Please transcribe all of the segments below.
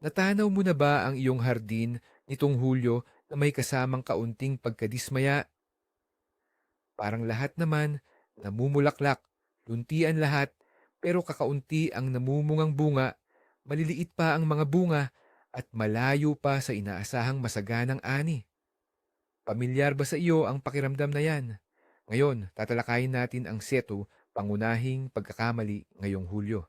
Natanaw mo na ba ang iyong hardin nitong Hulyo na may kasamang kaunting pagkadismaya? Parang lahat naman namumulaklak, luntian lahat, pero kakaunti ang namumungang bunga, maliliit pa ang mga bunga at malayo pa sa inaasahang masaganang ani. Pamilyar ba sa iyo ang pakiramdam na yan? Ngayon, tatalakayin natin ang seto, pangunahing pagkakamali ngayong Hulyo.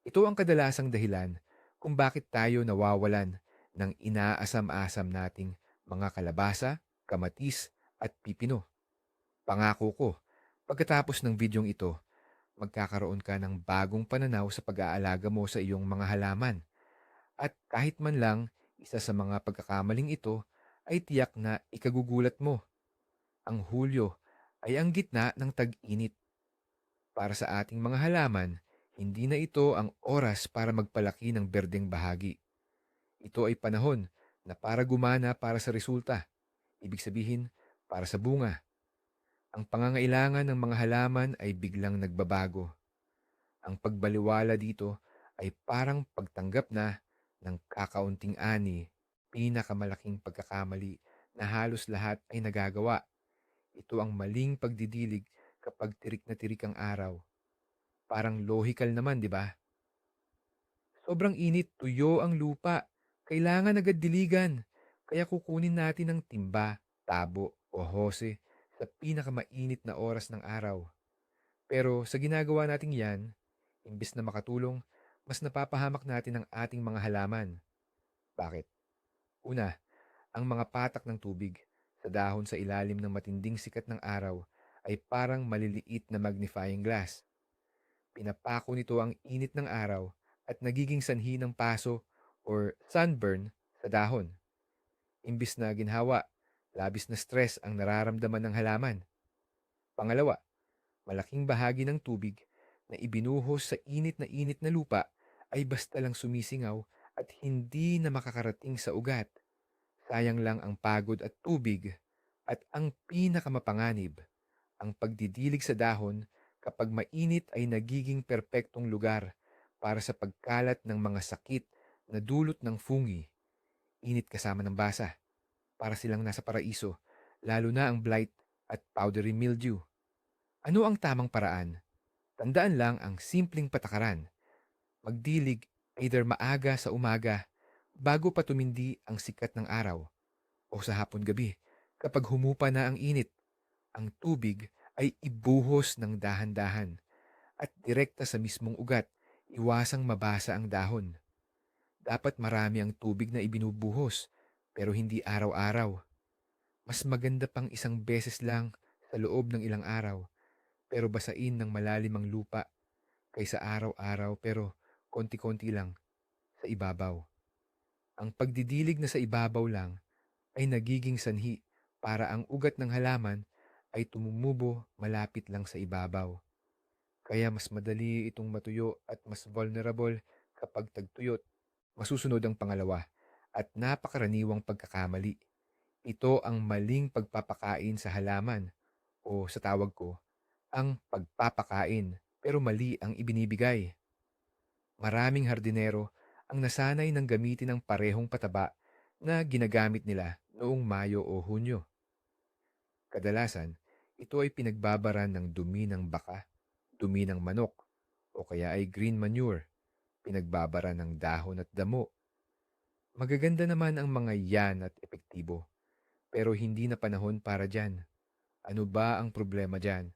Ito ang kadalasang dahilan kung bakit tayo nawawalan ng inaasam-asam nating mga kalabasa, kamatis at pipino. Pangako ko, pagkatapos ng bidyong ito, magkakaroon ka ng bagong pananaw sa pag-aalaga mo sa iyong mga halaman. At kahit man lang isa sa mga pagkakamaling ito ay tiyak na ikagugulat mo. Ang Hulyo ay ang gitna ng tag-init. Para sa ating mga halaman, hindi na ito ang oras para magpalaki ng berdeng bahagi. Ito ay panahon na para gumana para sa resulta. Ibig sabihin, para sa bunga. Ang pangangailangan ng mga halaman ay biglang nagbabago. Ang pagbaliwala dito ay parang pagtanggap na ng kakaunting ani, pinakamalaking pagkakamali na halos lahat ay nagagawa. Ito ang maling pagdidilig kapag tirik na tirik ang araw. Parang logical naman, di ba? Sobrang init, tuyo ang lupa. Kailangan agad diligan. Kaya kukunin natin ng timba, tabo o hose sa pinakamainit na oras ng araw. Pero sa ginagawa nating yan, imbis na makatulong, mas napapahamak natin ang ating mga halaman. Bakit? Una, ang mga patak ng tubig sa dahon sa ilalim ng matinding sikat ng araw ay parang maliliit na magnifying glass. Pinapako nito ang init ng araw at nagiging sanhi ng paso or sunburn sa dahon. Imbis na ginhawa, labis na stress ang nararamdaman ng halaman. Pangalawa, malaking bahagi ng tubig na ibinuhos sa init na init na lupa ay basta lang sumisingaw at hindi na makakarating sa ugat. Sayang lang ang pagod at tubig at ang pinakamapanganib, ang pagdidilig sa dahon kapag mainit ay nagiging perpektong lugar para sa pagkalat ng mga sakit na dulot ng fungi. Init kasama ng basa. Para silang nasa paraiso, lalo na ang blight at powdery mildew. Ano ang tamang paraan? Tandaan lang ang simpleng patakaran. Magdilig either maaga sa umaga bago pa tumindi ang sikat ng araw o sa hapon gabi kapag humupa na ang init. Ang tubig ay ibuhos ng dahan-dahan at direkta sa mismong ugat, iwasang mabasa ang dahon. Dapat marami ang tubig na ibinubuhos pero hindi araw-araw. Mas maganda pang isang beses lang sa loob ng ilang araw pero basain ng malalim ang lupa kaysa araw-araw pero konti-konti lang sa ibabaw. Ang pagdidilig na sa ibabaw lang ay nagiging sanhi para ang ugat ng halaman ay tumumubo malapit lang sa ibabaw. Kaya mas madali itong matuyo at mas vulnerable kapag tagtuyot. Masusunod ang pangalawa at napakaraniwang pagkakamali. Ito ang maling pagpapakain sa halaman o sa tawag ko, ang pagpapakain pero mali ang ibinibigay. Maraming hardinero ang nasanay ng gamitin ng parehong pataba na ginagamit nila noong Mayo o Hunyo. Kadalasan, ito ay pinagbabaran ng dumi ng baka, dumi ng manok, o kaya ay green manure, pinagbabaran ng dahon at damo. Magaganda naman ang mga yan at epektibo, pero hindi na panahon para dyan. Ano ba ang problema dyan?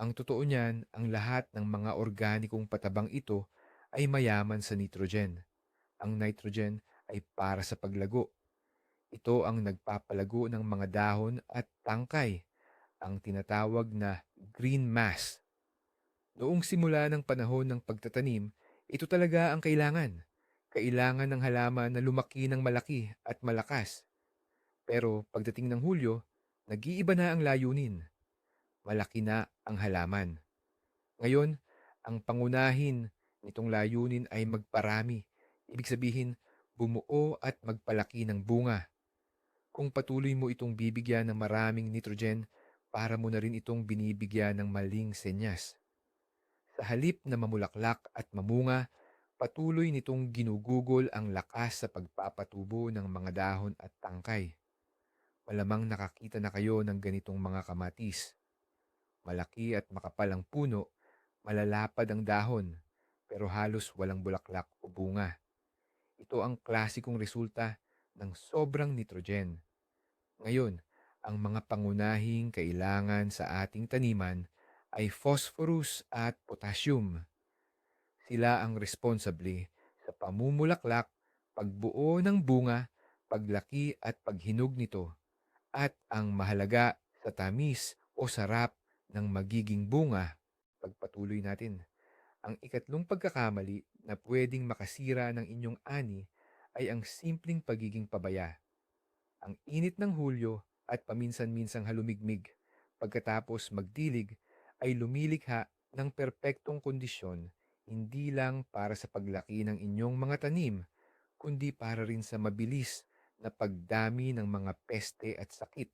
Ang totoo niyan, ang lahat ng mga organikong patabang ito ay mayaman sa nitrogen. Ang nitrogen ay para sa paglago. Ito ang nagpapalago ng mga dahon at tangkay, ang tinatawag na green mass. Noong simula ng panahon ng pagtatanim, ito talaga ang kailangan. Kailangan ng halaman na lumaki ng malaki at malakas. Pero pagdating ng Hulyo, nag-iiba na ang layunin. Malaki na ang halaman. Ngayon, ang pangunahin nitong layunin ay magparami. Ibig sabihin, bumuo at magpalaki ng bunga. Kung patuloy mo itong bibigyan ng maraming nitrogen, para mo na rin itong binibigyan ng maling senyas. Sa halip na mamulaklak at mamunga, Patuloy nitong ginugugol ang lakas sa pagpapatubo ng mga dahon at tangkay. Malamang nakakita na kayo ng ganitong mga kamatis. Malaki at makapal ang puno, malalapad ang dahon, pero halos walang bulaklak o bunga. Ito ang klasikong resulta ng sobrang nitrogen. Ngayon, ang mga pangunahing kailangan sa ating taniman ay phosphorus at potassium. Sila ang responsable sa pamumulaklak, pagbuo ng bunga, paglaki at paghinog nito, at ang mahalaga sa tamis o sarap ng magiging bunga. Pagpatuloy natin. Ang ikatlong pagkakamali na pwedeng makasira ng inyong ani ay ang simpleng pagiging pabaya. Ang init ng Hulyo at paminsan-minsang halumigmig pagkatapos magdilig ay lumilikha ng perpektong kondisyon hindi lang para sa paglaki ng inyong mga tanim, kundi para rin sa mabilis na pagdami ng mga peste at sakit.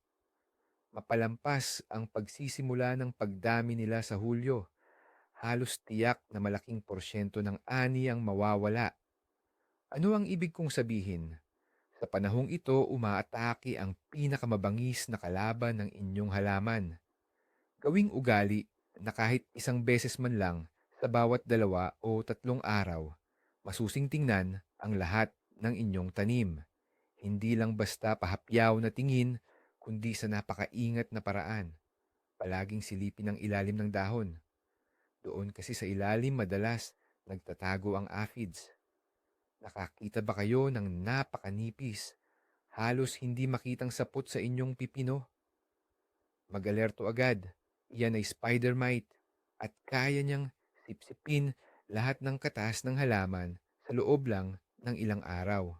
Mapalampas ang pagsisimula ng pagdami nila sa Hulyo. Halos tiyak na malaking porsyento ng ani ang mawawala. Ano ang ibig kong sabihin? Sa panahong ito, umaatake ang pinakamabangis na kalaban ng inyong halaman. Gawing ugali na kahit isang beses man lang sa bawat dalawa o tatlong araw, masusing tingnan ang lahat ng inyong tanim. Hindi lang basta pahapyaw na tingin, kundi sa napakaingat na paraan. Palaging silipin ang ilalim ng dahon. Doon kasi sa ilalim madalas nagtatago ang aphids. Nakakita ba kayo ng napakanipis, halos hindi makitang sapot sa inyong pipino? Mag-alerto agad, iyan ay spider mite at kaya niyang sipsipin lahat ng katas ng halaman sa loob lang ng ilang araw.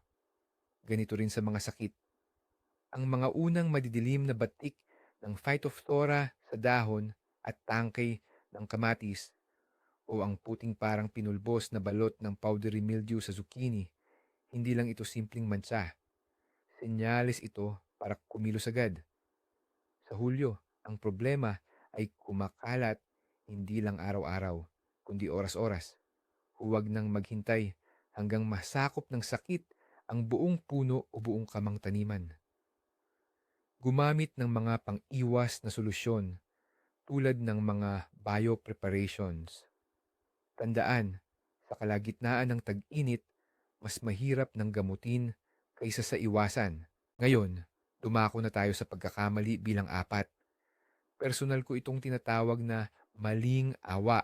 Ganito rin sa mga sakit. Ang mga unang madidilim na batik ng phytophthora sa dahon at tangkay ng kamatis o ang puting parang pinulbos na balot ng powdery mildew sa zucchini, hindi lang ito simpleng mansa. Senyales ito para kumilos agad. Sa Hulyo, ang problema ay kumakalat hindi lang araw-araw, kundi oras-oras. Huwag nang maghintay hanggang masakop ng sakit ang buong puno o buong kamang taniman. Gumamit ng mga pang-iwas na solusyon tulad ng mga biopreparations. Tandaan, sa kalagitnaan ng tag-init, mas mahirap ng gamutin kaysa sa iwasan. Ngayon, dumako na tayo sa pagkakamali bilang apat. Personal ko itong tinatawag na maling awa.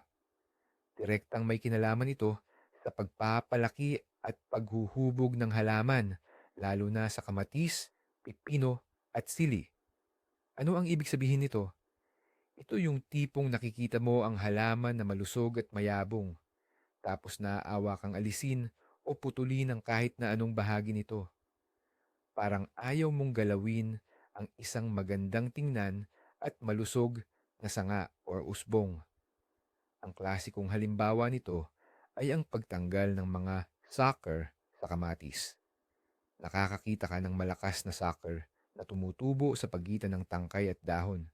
Direktang may kinalaman ito sa pagpapalaki at paghuhubog ng halaman, lalo na sa kamatis, pipino at sili. Ano ang ibig sabihin nito? Ito yung tipong nakikita mo ang halaman na malusog at mayabong, tapos naaawa kang alisin o putulin ang kahit na anong bahagi nito. Parang ayaw mong galawin ang isang magandang tingnan at malusog na sanga or usbong. Ang klasikong halimbawa nito ay ang pagtanggal ng mga sucker sa kamatis. Nakakakita ka ng malakas na sucker na tumutubo sa pagitan ng tangkay at dahon.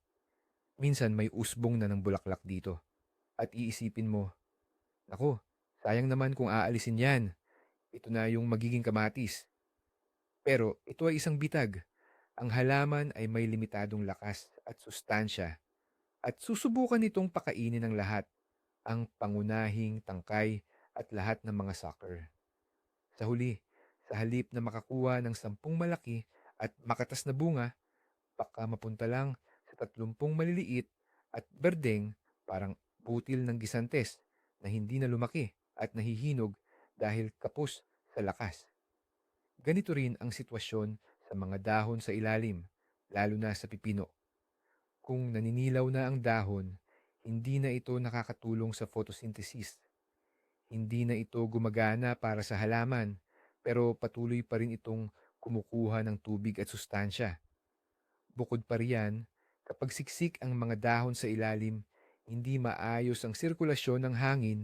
Minsan may usbong na ng bulaklak dito. At iisipin mo, Nako, sayang naman kung aalisin yan. Ito na yung magiging kamatis. Pero ito ay isang bitag. Ang halaman ay may limitadong lakas at sustansya. At susubukan nitong pakainin ng lahat, ang pangunahing tangkay at lahat ng mga sucker. Sa huli, sa halip na makakuha ng sampung malaki at makatas na bunga, baka mapunta lang tatlumpung maliliit at berdeng parang butil ng gisantes na hindi na lumaki at nahihinog dahil kapos sa lakas. Ganito rin ang sitwasyon sa mga dahon sa ilalim, lalo na sa pipino. Kung naninilaw na ang dahon, hindi na ito nakakatulong sa photosynthesis. Hindi na ito gumagana para sa halaman, pero patuloy pa rin itong kumukuha ng tubig at sustansya. Bukod pa riyan, Kapag siksik ang mga dahon sa ilalim, hindi maayos ang sirkulasyon ng hangin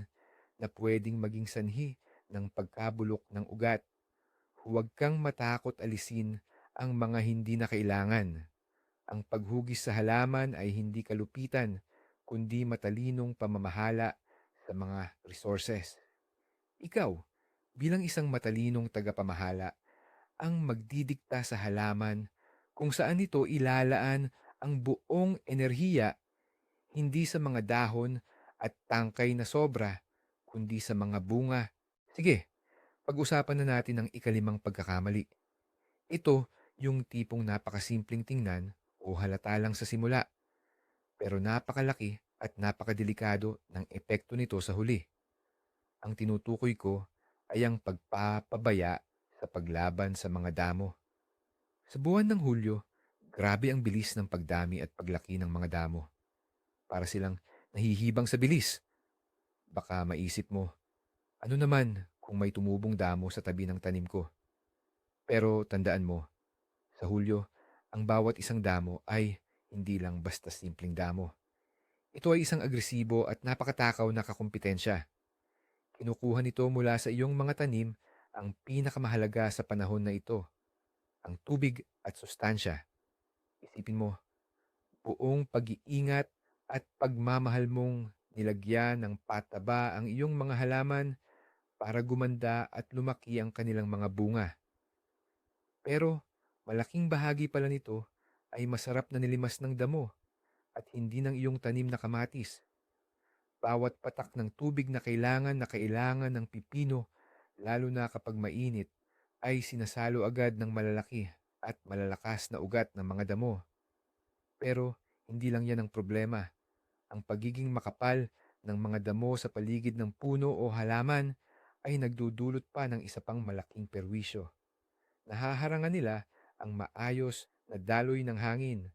na pwedeng maging sanhi ng pagkabulok ng ugat. Huwag kang matakot alisin ang mga hindi na kailangan. Ang paghugis sa halaman ay hindi kalupitan, kundi matalinong pamamahala sa mga resources. Ikaw, bilang isang matalinong tagapamahala ang magdidikta sa halaman kung saan ito ilalaan ang buong enerhiya hindi sa mga dahon at tangkay na sobra, kundi sa mga bunga. Sige, pag-usapan na natin ang ikalimang pagkakamali. Ito yung tipong napakasimpleng tingnan o halata lang sa simula, pero napakalaki at napakadelikado ng epekto nito sa huli. Ang tinutukoy ko ay ang pagpapabaya sa paglaban sa mga damo. Sa buwan ng Hulyo, grabe ang bilis ng pagdami at paglaki ng mga damo. Para silang nahihibang sa bilis. Baka maisip mo, ano naman kung may tumubong damo sa tabi ng tanim ko? Pero tandaan mo, sa Hulyo, ang bawat isang damo ay hindi lang basta simpleng damo. Ito ay isang agresibo at napakatakaw na kakumpetensya. Kinukuha nito mula sa iyong mga tanim ang pinakamahalaga sa panahon na ito, ang tubig at sustansya. Isipin mo, buong pag-iingat at pagmamahal mong nilagyan ng pataba ang iyong mga halaman para gumanda at lumaki ang kanilang mga bunga. Pero malaking bahagi pala nito ay masarap na nilimas ng damo at hindi ng iyong tanim na kamatis. Bawat patak ng tubig na kailangan na kailangan ng pipino, lalo na kapag mainit, ay sinasalo agad ng malalaki at malalakas na ugat ng mga damo. Pero hindi lang yan ang problema. Ang pagiging makapal ng mga damo sa paligid ng puno o halaman ay nagdudulot pa ng isa pang malaking perwisyo. Nahaharangan nila ang maayos na daloy ng hangin.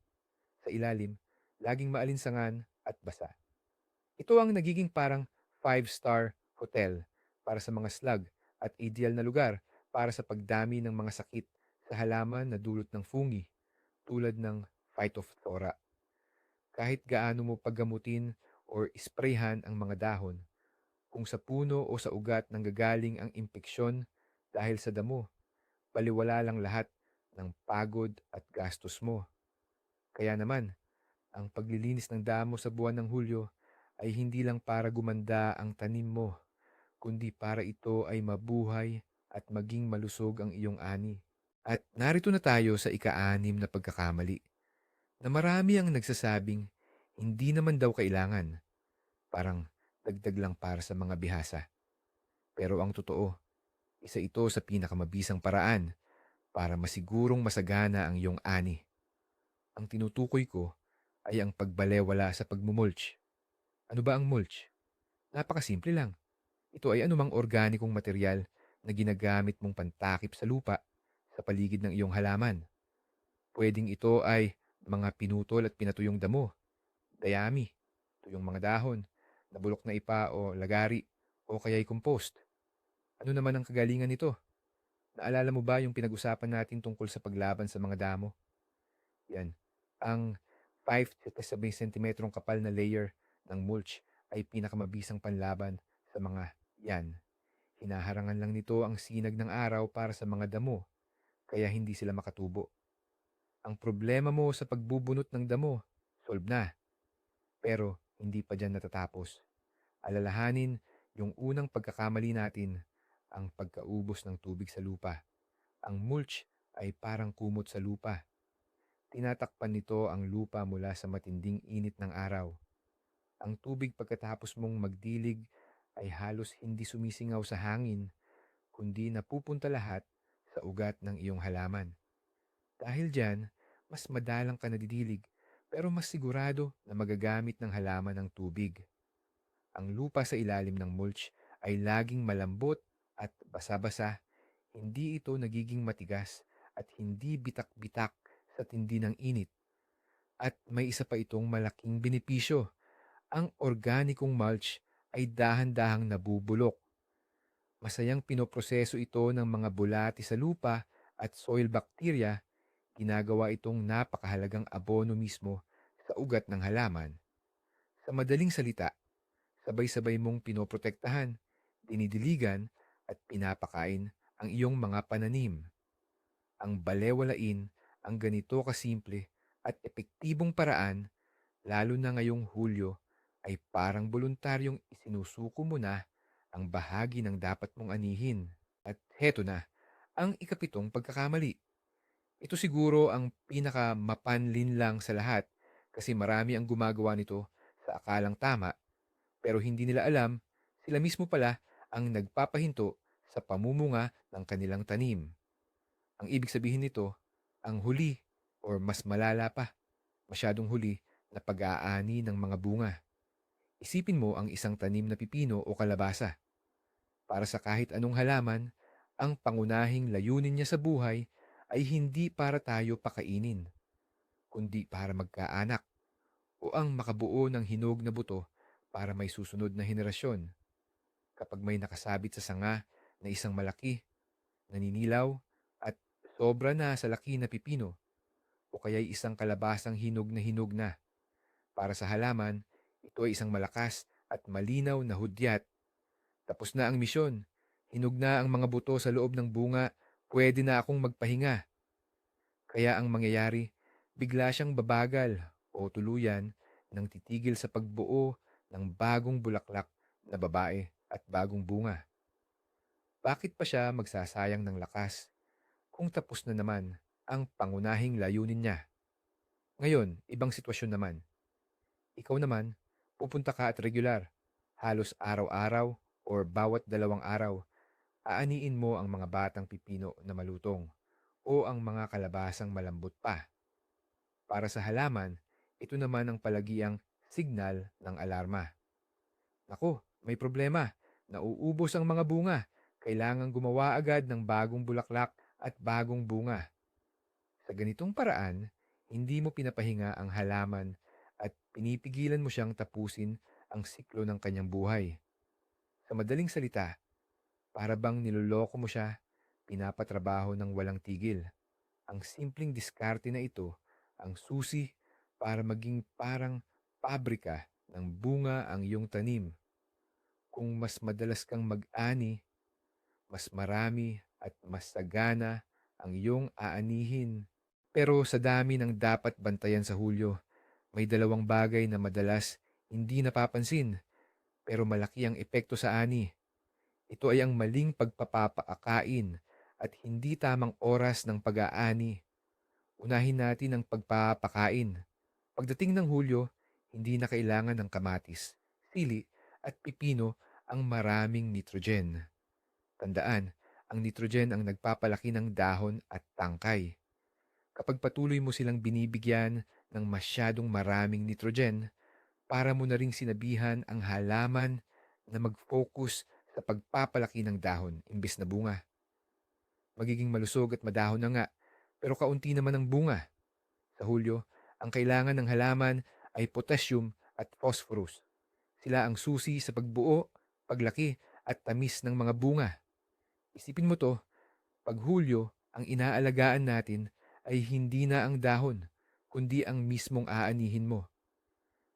Sa ilalim, laging maalinsangan at basa. Ito ang nagiging parang five-star hotel para sa mga slug at ideal na lugar para sa pagdami ng mga sakit halaman na dulot ng fungi tulad ng phytophthora. Kahit gaano mo paggamutin or isprayhan ang mga dahon, kung sa puno o sa ugat nanggagaling ang impeksyon dahil sa damo, baliwala lang lahat ng pagod at gastos mo. Kaya naman, ang paglilinis ng damo sa buwan ng Hulyo ay hindi lang para gumanda ang tanim mo, kundi para ito ay mabuhay at maging malusog ang iyong ani. At narito na tayo sa ika-anim na pagkakamali, na marami ang nagsasabing hindi naman daw kailangan, parang dagdag lang para sa mga bihasa. Pero ang totoo, isa ito sa pinakamabisang paraan para masigurong masagana ang iyong ani. Ang tinutukoy ko ay ang pagbalewala sa pagmumulch. Ano ba ang mulch? Napakasimple lang. Ito ay anumang organikong material na ginagamit mong pantakip sa lupa sa paligid ng iyong halaman. Pwedeng ito ay mga pinutol at pinatuyong damo, dayami, tuyong mga dahon, nabulok na ipa o lagari, o kaya'y compost. Ano naman ang kagalingan nito? Naalala mo ba yung pinag-usapan natin tungkol sa paglaban sa mga damo? Yan. Ang 5 to 7 cm kapal na layer ng mulch ay pinakamabisang panlaban sa mga yan. Hinaharangan lang nito ang sinag ng araw para sa mga damo kaya hindi sila makatubo. Ang problema mo sa pagbubunot ng damo, solve na. Pero hindi pa dyan natatapos. Alalahanin yung unang pagkakamali natin, ang pagkaubos ng tubig sa lupa. Ang mulch ay parang kumot sa lupa. Tinatakpan nito ang lupa mula sa matinding init ng araw. Ang tubig pagkatapos mong magdilig ay halos hindi sumisingaw sa hangin, kundi napupunta lahat ugat ng iyong halaman. Dahil dyan, mas madalang ka nadidilig pero mas sigurado na magagamit ng halaman ang tubig. Ang lupa sa ilalim ng mulch ay laging malambot at basa-basa, hindi ito nagiging matigas at hindi bitak-bitak sa tindi ng init. At may isa pa itong malaking benepisyo. Ang organikong mulch ay dahan-dahang nabubulok Masayang pinoproseso ito ng mga bulati sa lupa at soil bacteria, ginagawa itong napakahalagang abono mismo sa ugat ng halaman. Sa madaling salita, sabay-sabay mong pinoprotektahan, dinidiligan at pinapakain ang iyong mga pananim. Ang balewalain ang ganito kasimple at epektibong paraan, lalo na ngayong Hulyo, ay parang voluntaryong isinusuko mo na ang bahagi ng dapat mong anihin. At heto na, ang ikapitong pagkakamali. Ito siguro ang pinakamapanlin lang sa lahat kasi marami ang gumagawa nito sa akalang tama pero hindi nila alam sila mismo pala ang nagpapahinto sa pamumunga ng kanilang tanim. Ang ibig sabihin nito, ang huli or mas malala pa, masyadong huli na pag-aani ng mga bunga. Isipin mo ang isang tanim na pipino o kalabasa. Para sa kahit anong halaman, ang pangunahing layunin niya sa buhay ay hindi para tayo pakainin, kundi para magkaanak o ang makabuo ng hinog na buto para may susunod na henerasyon. Kapag may nakasabit sa sanga na isang malaki, naninilaw at sobra na sa laki na pipino o kaya'y isang kalabasang hinog na hinog na. Para sa halaman, ito ay isang malakas at malinaw na hudyat. Tapos na ang misyon. Hinog na ang mga buto sa loob ng bunga. Pwede na akong magpahinga. Kaya ang mangyayari, bigla siyang babagal o tuluyan nang titigil sa pagbuo ng bagong bulaklak na babae at bagong bunga. Bakit pa siya magsasayang ng lakas kung tapos na naman ang pangunahing layunin niya? Ngayon, ibang sitwasyon naman. Ikaw naman, pupunta ka at regular, halos araw-araw or bawat dalawang araw, aaniin mo ang mga batang pipino na malutong o ang mga kalabasang malambot pa. Para sa halaman, ito naman ang palagiang signal ng alarma. Naku, may problema. Nauubos ang mga bunga. Kailangan gumawa agad ng bagong bulaklak at bagong bunga. Sa ganitong paraan, hindi mo pinapahinga ang halaman at pinipigilan mo siyang tapusin ang siklo ng kanyang buhay. Sa madaling salita, para bang niloloko mo siya, pinapatrabaho ng walang tigil. Ang simpleng diskarte na ito ang susi para maging parang pabrika ng bunga ang iyong tanim. Kung mas madalas kang mag-ani, mas marami at mas sagana ang iyong aanihin. Pero sa dami ng dapat bantayan sa Hulyo, may dalawang bagay na madalas hindi napapansin pero malaki ang epekto sa ani. Ito ay ang maling pagpapapaakain at hindi tamang oras ng pag-aani. Unahin natin ang pagpapakain. Pagdating ng Hulyo, hindi na kailangan ng kamatis, sili at pipino ang maraming nitrogen. Tandaan, ang nitrogen ang nagpapalaki ng dahon at tangkay. Kapag patuloy mo silang binibigyan ng masyadong maraming nitrogen, para mo na ring sinabihan ang halaman na mag-focus sa pagpapalaki ng dahon imbes na bunga. Magiging malusog at madahon na nga, pero kaunti naman ang bunga. Sa Hulyo, ang kailangan ng halaman ay potassium at phosphorus. Sila ang susi sa pagbuo, paglaki at tamis ng mga bunga. Isipin mo to, pag Hulyo, ang inaalagaan natin ay hindi na ang dahon, kundi ang mismong aanihin mo.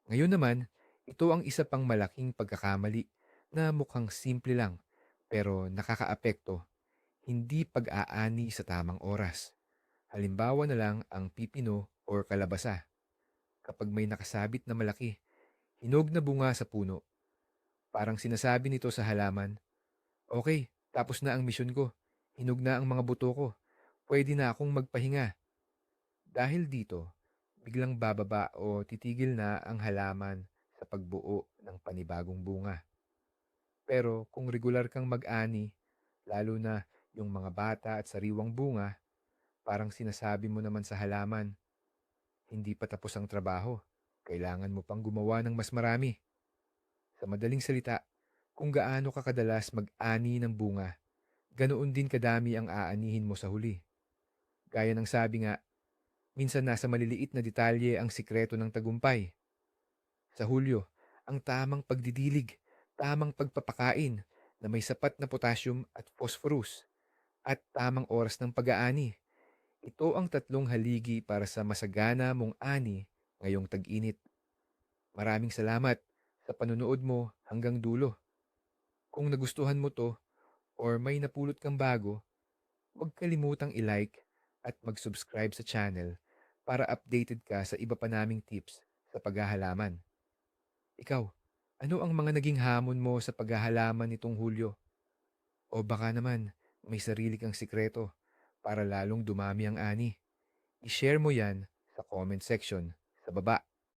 Ngayon naman, ito ang isa pang malaking pagkakamali na mukhang simple lang pero nakakaapekto, hindi pag-aani sa tamang oras. Halimbawa na lang ang pipino or kalabasa. Kapag may nakasabit na malaki, hinog na bunga sa puno, parang sinasabi nito sa halaman, Okay, tapos na ang misyon ko. Hinog na ang mga buto ko. Pwede na akong magpahinga. Dahil dito, biglang bababa o titigil na ang halaman sa pagbuo ng panibagong bunga. Pero kung regular kang mag-ani, lalo na yung mga bata at sariwang bunga, parang sinasabi mo naman sa halaman, hindi pa tapos ang trabaho, kailangan mo pang gumawa ng mas marami. Sa madaling salita, kung gaano ka kadalas mag-ani ng bunga, ganoon din kadami ang aanihin mo sa huli. Gaya ng sabi nga, Minsan nasa maliliit na detalye ang sikreto ng tagumpay. Sa Hulyo, ang tamang pagdidilig, tamang pagpapakain na may sapat na potassium at phosphorus, at tamang oras ng pag-aani. Ito ang tatlong haligi para sa masagana mong ani ngayong tag-init. Maraming salamat sa panunood mo hanggang dulo. Kung nagustuhan mo to or may napulot kang bago, huwag kalimutang i-like at mag-subscribe sa channel para updated ka sa iba pa naming tips sa paghahalaman. Ikaw, ano ang mga naging hamon mo sa paghahalaman nitong Hulyo? O baka naman, may sarili kang sikreto para lalong dumami ang ani. I-share mo yan sa comment section sa baba.